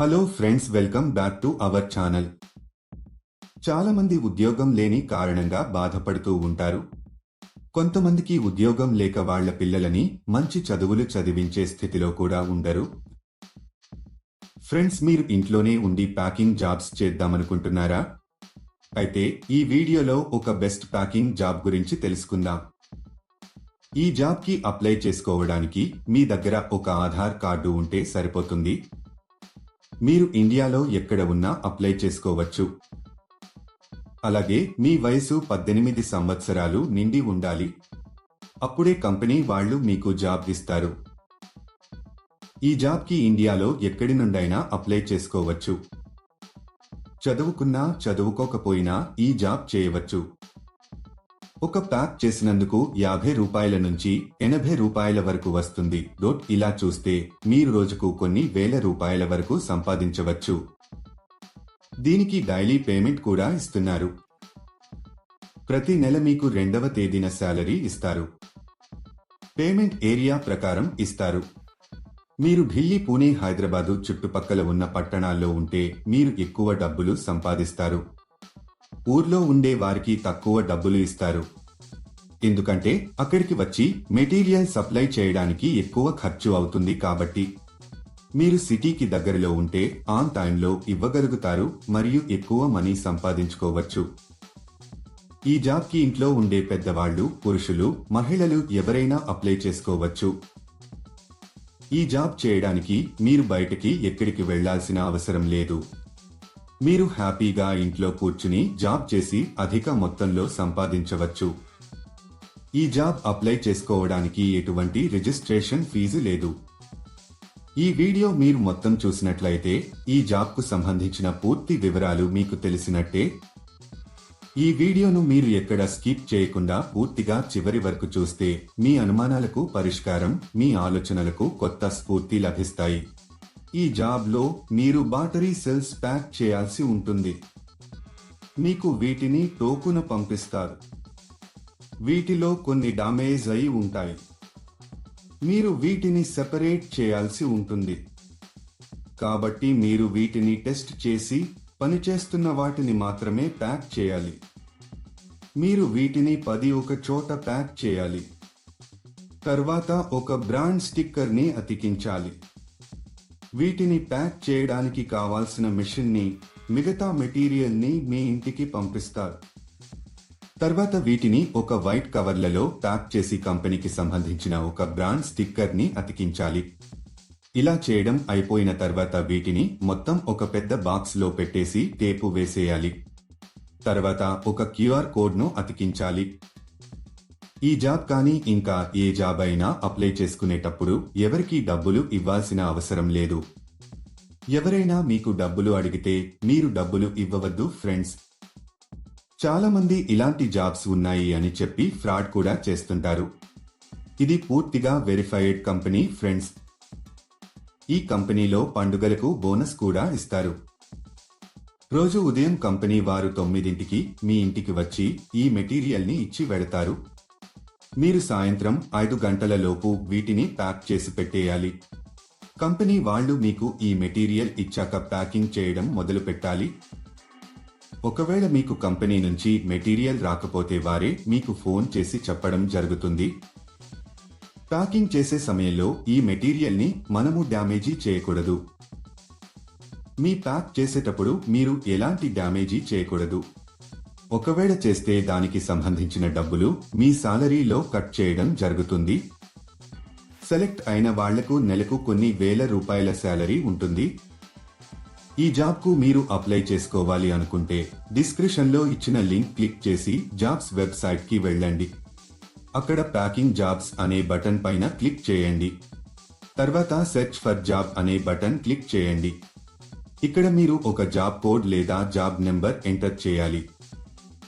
Hello friends welcome back to our channel చాలా మంది ఉద్యోగం లేని కారణంగా బాధపడుతూ ఉంటారు. కొంతమందికి ఉద్యోగం లేక వాళ్ళ పిల్లలని మంచి చదువులు చదివించే స్థితిలో కూడా ఉండరు. ఫ్రెండ్స్ మీరు ఇంట్లోనే ఉండి ప్యాకింగ్ జాబ్స్ చేద్దామనుకుంటున్నారా? అయితే ఈ వీడియోలో ఒక బెస్ట్ ప్యాకింగ్ జాబ్ గురించి తెలుసుకుందాం. ఈ జాబ్కి అప్లై చేసుకోవడానికి మీ దగ్గర ఒక ఆధార్ కార్డు ఉంటే సరిపోతుంది. మీరు ఇండియాలో ఎక్కడ ఉన్నా అప్లై చేసుకోవచ్చు. అలాగే మీ వయసు పద్దెనిమిది సంవత్సరాలు నిండి ఉండాలి. అప్పుడే కంపెనీ వాళ్ళు మీకు జాబ్ ఇస్తారు. ఈ జాబ్కి ఇండియాలో ఎక్కడి నుండైనా అప్లై చేసుకోవచ్చు. చదువుకున్నా చదువుకోకపోయినా ఈ జాబ్ చేయవచ్చు. ఒక ప్యాక్ చేసినందుకు యాభై రూపాయల నుంచి ఎనభై రూపాయల వరకు వస్తుంది. డోట్ ఇలా చూస్తే మీరు రోజుకు కొన్ని వేల రూపాయల వరకు సంపాదించవచ్చు. దీనికి డైలీ పేమెంట్ కూడా ఇస్తున్నారు. ప్రతి నెల మీకు రెండవ తేదీన శాలరీ ఇస్తారు. పేమెంట్ ఏరియా ప్రకారం ఇస్తారు. మీరు ఢిల్లీ పూణే హైదరాబాదు చుట్టుపక్కల ఉన్న పట్టణాల్లో ఉంటే మీరు ఎక్కువ డబ్బులు సంపాదిస్తారు. ఊర్లో ఉండే వారికి తక్కువ డబ్బులు ఇస్తారు. ఎందుకంటే అక్కడికి వచ్చి మెటీరియల్ సప్లై చేయడానికి ఎక్కువ ఖర్చు అవుతుంది కాబట్టి. మీరు సిటీకి దగ్గరలో ఉంటే ఆన్ టైంలో ఇవ్వగలుగుతారు మరియు ఎక్కువ మనీ సంపాదించుకోవచ్చు. ఈ జాబ్కి ఇంట్లో ఉండే పెద్దవాళ్ళు పురుషులు మహిళలు ఎవరైనా అప్లై చేసుకోవచ్చు. ఈ జాబ్ చేయడానికి మీరు బయటికి ఎక్కడికి వెళ్ళాల్సిన అవసరం లేదు. మీరు హ్యాపీగా ఇంట్లో కూర్చుని జాబ్ చేసి అధిక మొత్తంలో సంపాదించవచ్చు. ఈ జాబ్ అప్లై చేసుకోవడానికి ఎటువంటి రిజిస్ట్రేషన్ ఫీజు లేదు. ఈ వీడియో మీరు మొత్తం చూసినట్లయితే ఈ జాబ్కు సంబంధించిన పూర్తి వివరాలు మీకు తెలిసినట్టే. ఈ వీడియోను మీరు ఎక్కడ స్కిప్ చేయకుండా పూర్తిగా చివరి వరకు చూస్తే మీ అనుమానాలకు పరిష్కారం మీ ఆలోచనలకు కొత్త స్ఫూర్తి లభిస్తాయి. ఈ జాబ్లో మీరు బాటరీ సెల్స్ ప్యాక్ చేయాల్సి ఉంటుంది. మీకు వీటిని టోకున పంపిస్తారు. వీటిలో కొన్ని డామేజ్ అయి ఉంటాయి. మీరు వీటిని సెపరేట్ చేయాల్సి ఉంటుంది. కాబట్టి మీరు వీటిని టెస్ట్ చేసి పనిచేస్తున్న వాటిని మాత్రమే ప్యాక్ చేయాలి. మీరు వీటిని పది ఒక చోట ప్యాక్ చేయాలి. తర్వాత ఒక బ్రాండ్ స్టిక్కర్ని అతికించాలి. వీటిని ప్యాక్ చేయడానికి కావాల్సిన మిషన్ని మిగతా మెటీరియల్ని మీ ఇంటికి పంపిస్తారు. తర్వాత వీటిని ఒక వైట్ కవర్లలో ప్యాక్ చేసి కంపెనీకి సంబంధించిన ఒక బ్రాండ్ స్టిక్కర్ని అతికించాలి. ఇలా చేయడం అయిపోయిన తర్వాత వీటిని మొత్తం ఒక పెద్ద బాక్స్లో పెట్టేసి టేపు వేసేయాలి. తర్వాత ఒక క్యూఆర్ కోడ్ను అతికించాలి. ఈ జాబ్ కానీ ఇంకా ఏ జాబ్ అయినా అప్లై చేసుకునేటప్పుడు ఎవరికీ డబ్బులు ఇవ్వాల్సిన అవసరం లేదు. ఎవరైనా మీకు డబ్బులు అడిగితే మీరు డబ్బులు ఇవ్వవద్దు ఫ్రెండ్స్. చాలామంది ఇలాంటి జాబ్స్ ఉన్నాయి అని చెప్పి ఫ్రాడ్ కూడా చేస్తుంటారు. ఇది పూర్తిగా వెరిఫైడ్ కంపెనీ ఫ్రెండ్స్. ఈ కంపెనీలో పండుగలకు బోనస్ కూడా ఇస్తారు. రోజు ఉదయం కంపెనీ వారు తొమ్మిదింటికి మీ ఇంటికి వచ్చి ఈ మెటీరియల్ని ఇచ్చి వెడతారు మీరు సాయంత్రం ఐదు గంటలలోపు వీటిని ప్యాక్ చేసి పెట్టేయాలి. కంపెనీ వాళ్ళు మీకు ఈ మెటీరియల్ ఇచ్చాక ప్యాకింగ్ చేయడం మొదలు పెట్టాలి. ఒకవేళ మీకు కంపెనీ నుంచి మెటీరియల్ రాకపోతే వారే మీకు ఫోన్ చేసి చెప్పడం జరుగుతుంది. ప్యాకింగ్ చేసే సమయంలో ఈ మెటీరియల్ని మనము డ్యామేజీ చేయకూడదు. మీ ప్యాక్ చేసేటప్పుడు మీరు ఎలాంటి డ్యామేజీ చేయకూడదు. ఒకవేళ చేస్తే దానికి సంబంధించిన డబ్బులు మీ సాలరీలో కట్ చేయడం జరుగుతుంది. సెలెక్ట్ అయిన వాళ్ళకు నెలకు కొన్ని వేల రూపాయల శాలరీ ఉంటుంది. ఈ జాబ్కు మీరు అప్లై చేసుకోవాలి అనుకుంటే డిస్క్రిప్షన్లో ఇచ్చిన లింక్ క్లిక్ చేసి జాబ్స్ వెబ్సైట్కి వెళ్ళండి. అక్కడ ప్యాకింగ్ జాబ్స్ అనే బటన్ పైన క్లిక్ చేయండి. తర్వాత సెర్చ్ ఫర్ జాబ్ అనే బటన్ క్లిక్ చేయండి. ఇక్కడ మీరు ఒక జాబ్ కోడ్ లేదా జాబ్ నెంబర్ ఎంటర్ చేయాలి.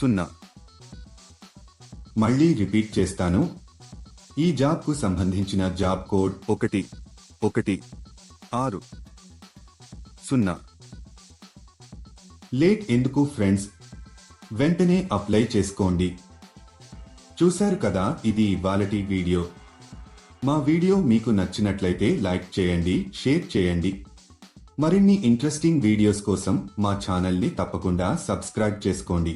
సున్నా. మళ్ళీ రిపీట్ చేస్తాను. ఈ జాబ్కు సంబంధించిన జాబ్ కోడ్ ఒకటి ఒకటి ఆరు. సున్నా. లేట్ ఎందుకు ఫ్రెండ్స్? వెంటనే అప్లై చేసుకోండి. చూశారు కదా ఇది ఇవాళటి వీడియో. మా వీడియో మీకు నచ్చినట్లయితే లైక్ చేయండి షేర్ చేయండి. మరిన్ని ఇంట్రెస్టింగ్ వీడియోస్ కోసం మా ఛానల్ని తప్పకుండా సబ్స్క్రైబ్ చేసుకోండి.